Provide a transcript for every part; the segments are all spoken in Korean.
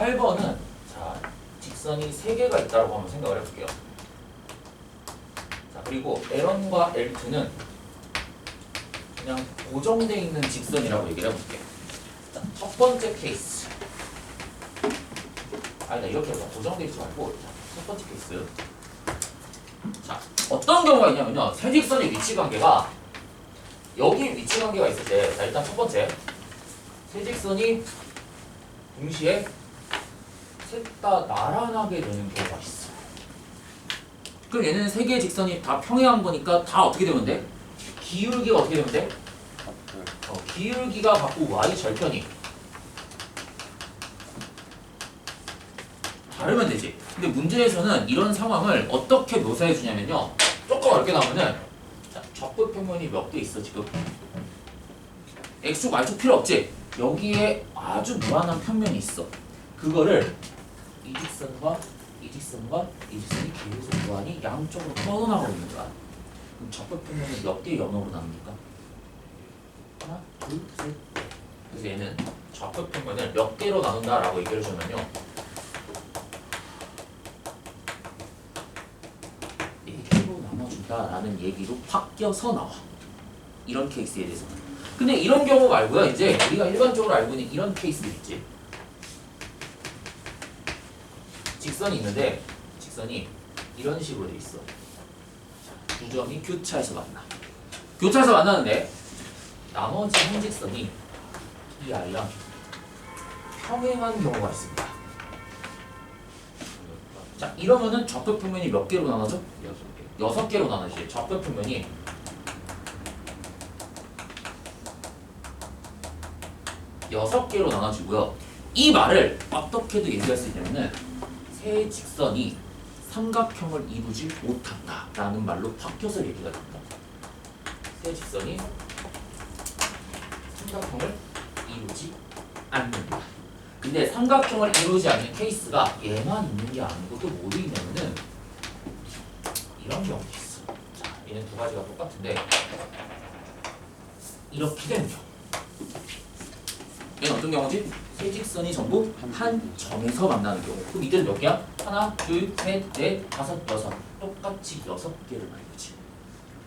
8번은 자 직선이 3개가 있다고 한번 생각을 해볼게요. 자 그리고 L1과 L2는 그냥 고정되어 있는 직선이라고 얘기를 해볼게요. 자, 첫 번째 케이스. 아니다 이렇게 해서 고정되어 있지 말고 자, 첫 번째 케이스. 자 어떤 경우가 있냐면요 세 직선의 위치 관계가 여기 위치 관계가 있을 때, 자 일단 첫 번째 세 직선이 동시에 셋다 나란하게 되는 경우가 있어. 그럼 얘는 세 개의 직선이 다 평행한 거니까 다 어떻게 되면 돼? 기울기가 어떻게 되면 돼? 어, 기울기가 갖고 y 절편이 다르면 되지. 근데 문제에서는 이런 상황을 어떻게 묘사해 주냐면요. 조금 어렵게 나오면은 자, 적분 평면이 몇 개 있어 지금? x축 y축 필요 없지? 여기에 아주 무한한 평면이 있어. 그거를 이 직선과 이 직선과 이 직선이 계속 무한히 양쪽으로 뻗어나가고 있는 거야. 그럼 적분 평면이 몇 개의 연호로 나눕니까? 하나, 둘, 셋. 넷. 그래서 얘는 적분 평면을 몇 개로 나눈다라고 얘기를 해주면요. 네 개로 나눠준다라는 얘기로 바뀌어서 나와. 이런 케이스에 대해서는. 근데 이런 경우 말고요. 이제 우리가 일반적으로 알고 있는 이런 케이스들 있지. 직선이 있는데 직선이 이런 식으로 돼 있어. 자, 두 점이 교차해서 만나. 교차해서 만나는데 나머지 한 직선이 이 아이랑 평행한 경우가 있습니다. 자 이러면은 적벽평면이 몇 개로 나눠져? 여섯 개. 여섯 개로 나눠지. 적벽평면이 여섯 개로 나눠지고요. 이 말을 어떻게도 얘기할 수 있냐면은 세 직선이 삼각형을 이루지 못한다 라는 말로 바뀌어서 얘기가 됩니다. 세 직선이 삼각형을 이루지 않는다. 근데 삼각형을 이루지 않는 케이스가 얘만 있는 게 아니고 또 뭐도 있냐면은 이런 경우도 있어. 자, 얘는 두 가지가 똑같은데 이렇게 되는 경우. 얘는 어떤 경우지? 세 직선이 전부 한 점에서 만나는 경우. 그럼 이때는 몇 개야? 하나, 둘, 셋, 넷, 다섯, 여섯. 똑같이 여섯 개를 말이지.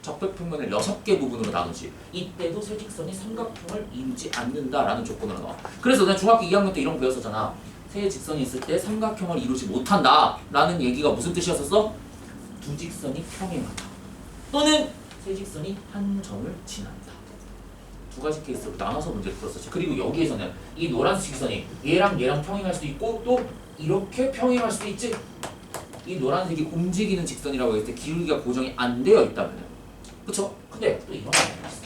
적벽평면을 여섯 개 부분으로 나누지. 이때도 세 직선이 삼각형을 이루지 않는다라는 조건으로 나와. 그래서 내가 중학교 2학년 때 이런 거 배웠었잖아. 세 직선이 있을 때 삼각형을 이루지 못한다라는 얘기가 무슨 뜻이었었어? 두 직선이 평행하다. 또는 세 직선이 한 점을 지난다. 두 가지 케이스로 나눠서 문제를 풀었었지. 그리고 여기에서는 이 노란색 직선이 얘랑 얘랑 평행할 수도 있고 또 이렇게 평행할 수도 있지. 이 노란색이 움직이는 직선이라고 했을 때 기울기가 고정이 안 되어 있다면은 그쵸? 근데 또 이런 경우가 있어.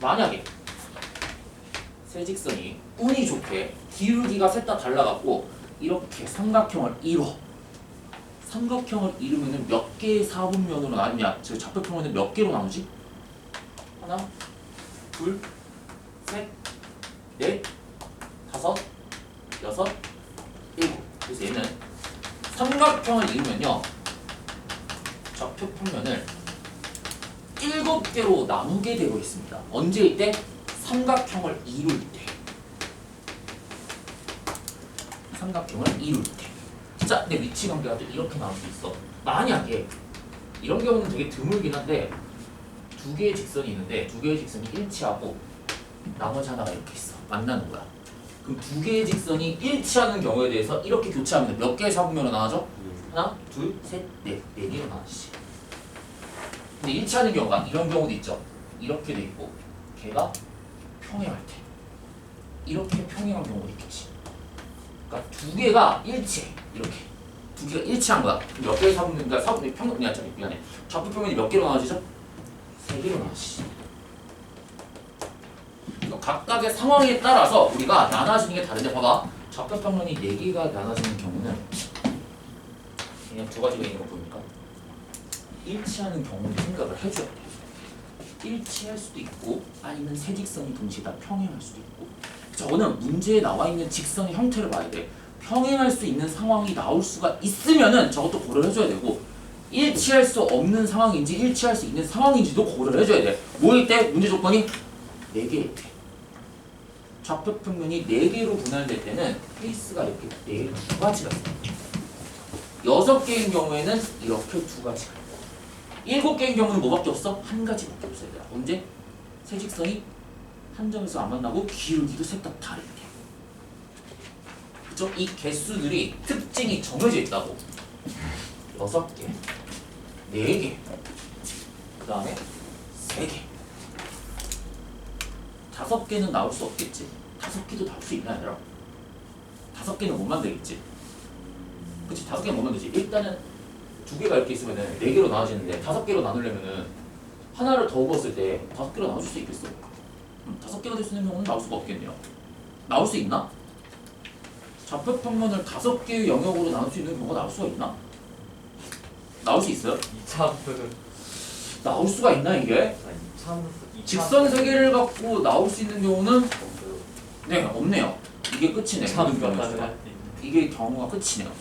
만약에 세 직선이 운이 좋게 기울기가 셋 다 달라갖고 이렇게 삼각형을 이뤄. 삼각형을 이루면은 몇 개의 사분면으로 나뉘냐? 즉 좌표평면은 몇 개로 나누지? 하나, 둘, 셋, 넷, 다섯, 여섯, 일곱. 그래서 얘는 삼각형을 이루면요. 좌표 평면을 일곱 개로 나누게 되고 있습니다. 언제 이때? 삼각형을 이룰 때. 삼각형을 이룰 때. 자, 내 위치 관계가 또 이렇게 나올 수 있어. 만약에 이런 경우는 되게 드물긴 한데 두 개의 직선이 있는데 두 개의 직선이 일치하고 나머지 하나가 이렇게 있어. 만나는 거야. 그럼 두 개의 직선이 일치하는 경우에 대해서 이렇게 교차하면 몇 개의 사분면으로 나눠져? 하나, 둘, 셋, 넷, 네 개로 나눠지지. 근데 일치하는 경우가 이런 경우도 있죠. 이렇게 돼 있고 걔가 평행할 때 이렇게 평행한 경우도 있겠지. 그러니까 두 개가 일치해 이렇게 두 개가 일치한 거야. 몇 개의 사분면, 그러니까 사분면 평, 참, 미안해. 좌표 평면이 몇 개로 나눠지죠? 세 개로 나눠지지. 그러니까 각각의 상황에 따라서 우리가 나눠지는 게 다른데 봐봐. 좌표 평면이 네 개가 나눠지는 경우는 그냥 두 가지가 있는 거 보니까 일치하는 경우를 생각을 해줘야 돼. 일치할 수도 있고 아니면 세 직선이 동시에 다 평행할 수도 있고 저거는 문제에 나와 있는 직선의 형태를 봐야 돼. 평행할 수 있는 상황이 나올 수가 있으면은 저것도 고려를 해줘야 되고 일치할 수 없는 상황인지 일치할 수 있는 상황인지도 고려를 해줘야 돼. 뭐일 때 문제 조건이 네 개일 때. 좌표 평면이 4개로 분할될 때는 케이스가 이렇게 4두 가지가 있어요. 여섯 개인 경우에는 이렇게 두 가지가 있고 일곱 개인 경우는 뭐밖에 없어? 한 가지밖에 없어요. 언제? 세 직선이 한 점에서 안 만나고 기울기도 셋 다 다르게. 그죠? 이 개수들이 특징이 정해져 있다고. 여섯 개, 네 개, 그 다음에 세 개. 다섯 개는 나올 수 없겠지. 다섯 개도 나올 수 있나 얘들아? 다섯 개는 못 만들겠지. 그치 다섯 개는 못 만들지. 일단은 두 개가 이렇게 있으면은 네 개로 나눠지는데 다섯 개로 나누려면은 하나를 더 먹었을 때 다섯 개로 나눠줄 수 있겠어? 음, 다섯 개가 될 수 있는 경우는 나올 수가 없겠네요. 나올 수 있나? 좌표 평면을 다섯 개의 영역으로 나눌 수 있는 경우가 나올 수가 있나? 나올 수 있어요? 2차분은 나올 수가 있나 이게? 2차분 직선 세 개를 갖고 나올 수 있는 경우는. 네 없네요. 이게 끝이네. 참때 이게 경우가 끝이네요.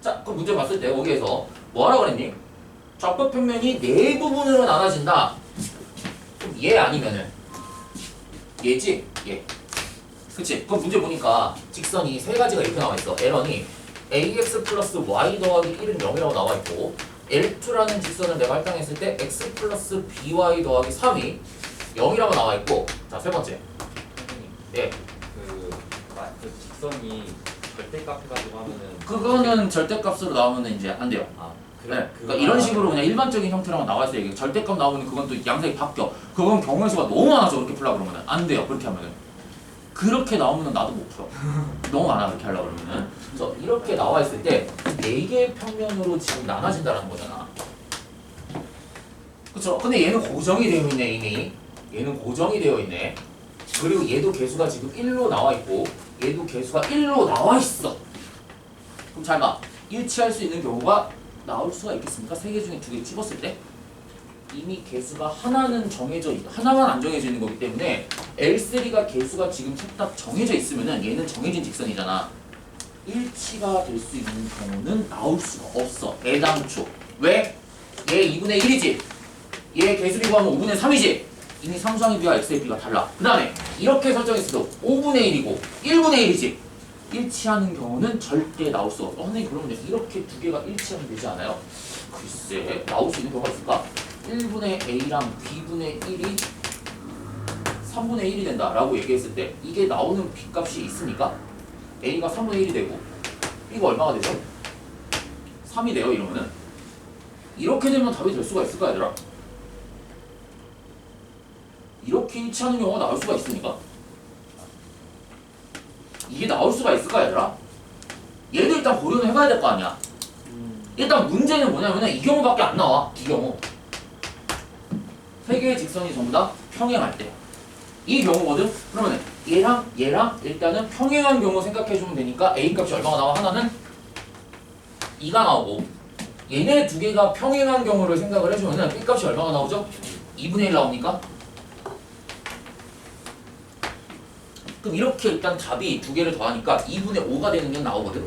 자, 그 문제 봤을 때 거기에서 뭐하라 그랬니? 좌표 평면이 네 부분으로 나눠진다. 그럼 얘 아니면은 얘지? 얘. 그치? 그 문제 보니까 직선이 세 가지가 이렇게 나와 있어. L원이 ax 플러스 y 더하기 1은 0이라고 나와 있고 L2라는 직선을 내가 할당했을 때 x 플러스 by 더하기 3이 0이라고 나와 있고 자, 세 번째. 예. 그, 마- 그 직선이 절대값 해가지고 하면은 그거는 절대값으로 나오면 이제 안 돼요. 아 네, 그러니까 이런 식으로 그냥 일반적인 형태로 나와 있어요. 이게 절대값 나오면 그건 또 양색이 바뀌어. 그건 경우의 수가 너무 많아서 그렇게 풀라 그러면 안 돼요. 그렇게 하면은 그렇게 나오면 나도 못 풀어. 너무 많아 그렇게 하려 그러면은. 그래서 이렇게 나와 있을 때 네 개의 평면으로 지금 나눠진다는 거잖아. 그렇죠? 근데 얘는 고정이 되어 있네 이미. 얘는 고정이 되어 있네. 그리고 얘도 개수가 지금 1로 나와 있고 얘도 개수가 1로 나와 있어. 그럼 잘 봐. 일치할 수 있는 경우가 나올 수가 있겠습니까? 세 개 중에 두개 집었을 때 이미 개수가 하나는 정해져 있, 하나만 안 정해져 있는 거기 때문에 L3가 개수가 지금 셋다 정해져 있으면은 얘는 정해진 직선이잖아. 일치가 될 수 있는 경우는 나올 수가 없어. 애당초. 왜? 얘 2분의 1이지. 얘 개수 비교하면 5분의 3이지. 이미 상수항의 비와 x의 비가 달라. 그 다음에 이렇게 설정했어도 5분의 1이고 1분의 1이지. 일치하는 경우는 절대 나올 수가 없어. 어, 선생님 그러면 이렇게 두 개가 일치하면 되지 않아요? 글쎄 나올 수 있는 경우가 있을까? 1분의 a랑 b분의 1이 3분의 1이 된다 라고 얘기했을 때 이게 나오는 b값이 있으니까 a가 3분의 1이 되고 b가 얼마가 되죠? 3이 돼요 이러면은 이렇게 되면 답이 될 수가 있을까 얘들아? 이렇게 일치하는 경우가 나올 수가 있습니까? 이게 나올 수가 있을까 얘들아? 얘도 일단 고려는 해봐야 될 거 아니야 일단 문제는 뭐냐면은 이 경우밖에 안 나와 이 경우 세 개의 직선이 전부 다 평행할 때 이 경우거든? 그러면 얘랑 얘랑 일단은 평행한 경우 생각해주면 되니까 A 값이 얼마가 나와? 하나는 2가 나오고 얘네 두 개가 평행한 경우를 생각을 해주면은 B 값이 얼마가 나오죠? 2분의 1 나오니까 그럼 이렇게 일단 답이 두 개를 더하니까 2분의 5가 되는 게 나오거든?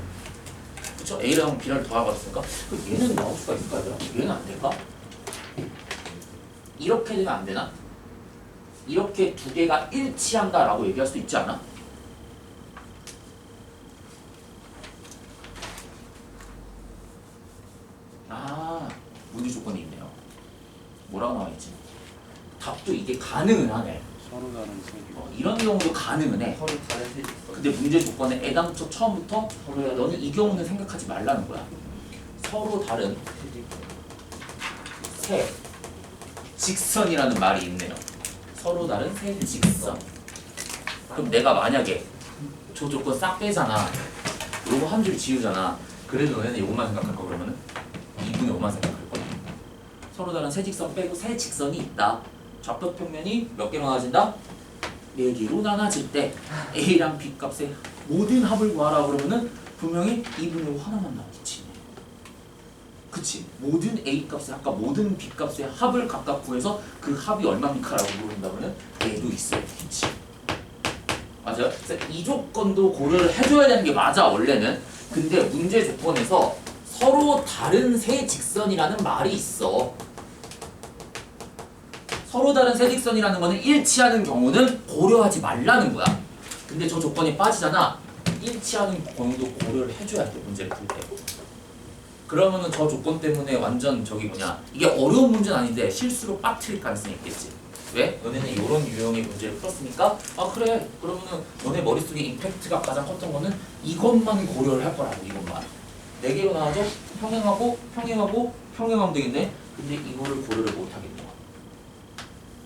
그쵸? A랑 B를 더해봤으니까 그럼 얘는 나올 수가 있을까? 얘들아? 얘는 안 될까? 이렇게 되면 안 되나? 이렇게 두 개가 일치한다라고 얘기할 수 있지 않아? 아, 문제 조건이 있네요. 뭐라고 나와 있지? 답도 이게 가능은 하네. 서로 다른 세계. 어, 이런 경우도 가능은 해. 서로 다른 세 직선 근데 문제 조건에 애당초 처음부터 서로야 너는 이 경우는 생각하지 말라는 거야. 서로 다른 세 직선이라는 말이 있네요. 서로 다른 세 직선. 그럼 내가 만약에 저 조건 싹 빼잖아. 요거 한 줄 지우잖아. 그래도 너네는 요것만 생각할 거 그러면은 2분의 5만 생각할 거야. 서로 다른 세 직선 빼고 세 직선이 있다. 좌표 평면이 몇 개로 나눠진다? 네 개로 나눠질 때 A랑 B 값의 모든 합을 구하라 그러면은 분명히 2분의 5 하나만 나오겠지. 그치? 모든 A 값의 합과 모든 B 값의 합을 각각 구해서 그 합이 얼마입니까? 라고 물어본다면은 얘도 있어야 되겠지. 맞아요? 그래서 이 조건도 고려를 해줘야 되는 게 맞아 원래는. 근데 문제 조건에서 서로 다른 세 직선이라는 말이 있어. 서로 다른 세 직선이라는 거는 일치하는 경우는 고려하지 말라는 거야. 근데 저 조건이 빠지잖아. 일치하는 경우도 고려를 해줘야 돼 문제를 풀 때. 그러면은 저 조건 때문에 완전 저기 뭐냐 이게 어려운 문제는 아닌데 실수로 빠뜨릴 가능성이 있겠지. 왜? 너네는 이런 유형의 문제를 풀었으니까 아 그래 그러면은 너네 머릿속에 임팩트가 가장 컸던 거는 이것만 고려를 할 거라고 이것만 네 개로 나와서 평행하고 평행하고 평행하면 되겠네 근데 이거를 고려를 못 하겠네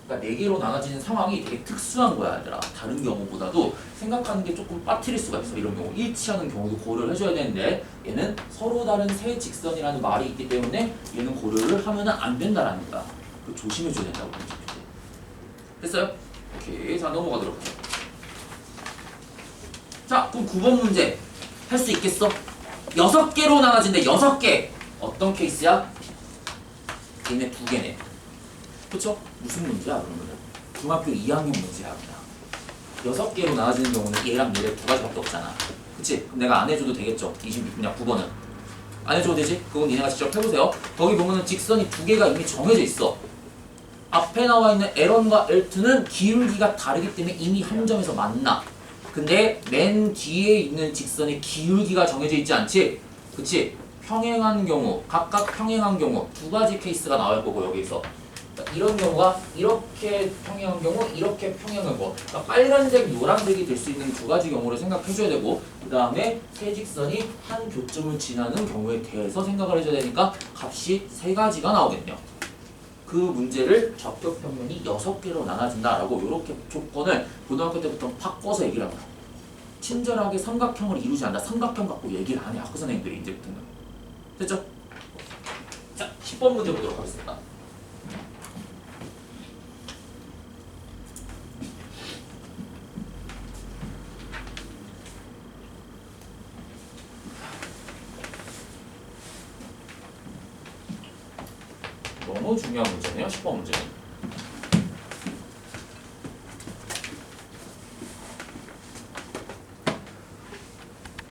그러니까 네 개로 나눠지는 상황이 되게 특수한 거야 얘들아 다른 경우보다도 생각하는 게 조금 빠뜨릴 수가 있어 이런 경우 일치하는 경우도 고려를 해줘야 되는데 얘는 서로 다른 세 직선이라는 말이 있기 때문에 얘는 고려를 하면은 안 된다라는 거야 그 조심해줘야 된다고. 됐어요? 오케이 자 넘어가도록 하죠 자 그럼 9번 문제 할 수 있겠어? 여섯 개로 나눠진대 여섯 개 어떤 케이스야? 얘네 두 개네 그쵸? 무슨 문제야 그러면은 중학교 2학년 문제야 그냥 여섯 개로 나눠지는 경우는 얘랑 얘를 두 가지밖에 없잖아 그치? 그럼 내가 안 해줘도 되겠죠 26분야 9번은 안 해줘도 되지? 그건 니네가 직접 해보세요 거기 보면은 직선이 두 개가 이미 정해져 있어 앞에 나와 있는 L1과 L2는 기울기가 다르기 때문에 이미 한 점에서 만나. 근데 맨 뒤에 있는 직선의 기울기가 정해져 있지 않지? 그치? 평행한 경우, 각각 평행한 경우 두 가지 케이스가 나올 거고 여기서 이런 경우가 이렇게 평행한 경우, 이렇게 평행한 거. 그러니까 빨간색, 노란색이 될 수 있는 두 가지 경우를 생각해줘야 되고 그 다음에 세 직선이 한 교점을 지나는 경우에 대해서 생각을 해줘야 되니까 값이 세 가지가 나오겠네요. 그 문제를 적격 평면이 여섯 개로 나눠진다라고 이렇게 조건을 고등학교 때부터 바꿔서 얘기를 합니다. 친절하게 삼각형을 이루지 않는다. 삼각형 갖고 얘기를 안 해. 학교 선생님들이 이제부터는. 됐죠? 자, 10번 문제 보도록 하겠습니다. 너무 중요한 문제네요. 10번 문제는.